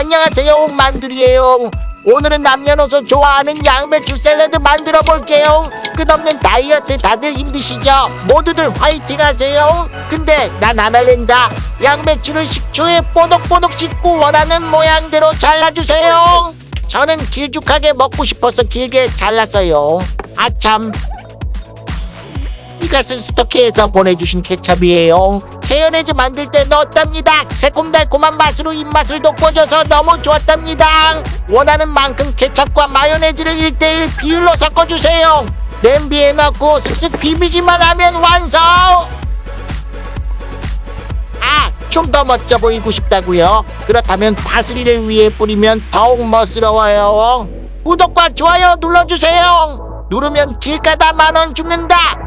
안녕하세요 만두리에요. 오늘은 남녀노소 좋아하는 양배추 샐러드 만들어 볼게요. 끝없는 다이어트 다들 힘드시죠? 모두들 화이팅 하세요. 근데 난 안 할랜다. 양배추를 식초에 뽀독뽀독 씻고 원하는 모양대로 잘라주세요. 저는 길쭉하게 먹고 싶어서 길게 잘랐어요. 아참 이것은 스토키에서 보내주신 케첩이에요. 케어네즈 만들 때 넣었답니다. 새콤달콤한 맛으로 입맛을 돋궈줘서 너무 좋았답니다. 원하는 만큼 케첩과 마요네즈를 1대1 비율로 섞어주세요. 냄비에 넣고 슥슥 비비기만 하면 완성! 아, 좀 더 멋져 보이고 싶다고요? 그렇다면 파슬리를 위에 뿌리면 더욱 멋스러워요. 구독과 좋아요 눌러주세요. 누르면 길가다 만원 죽는다.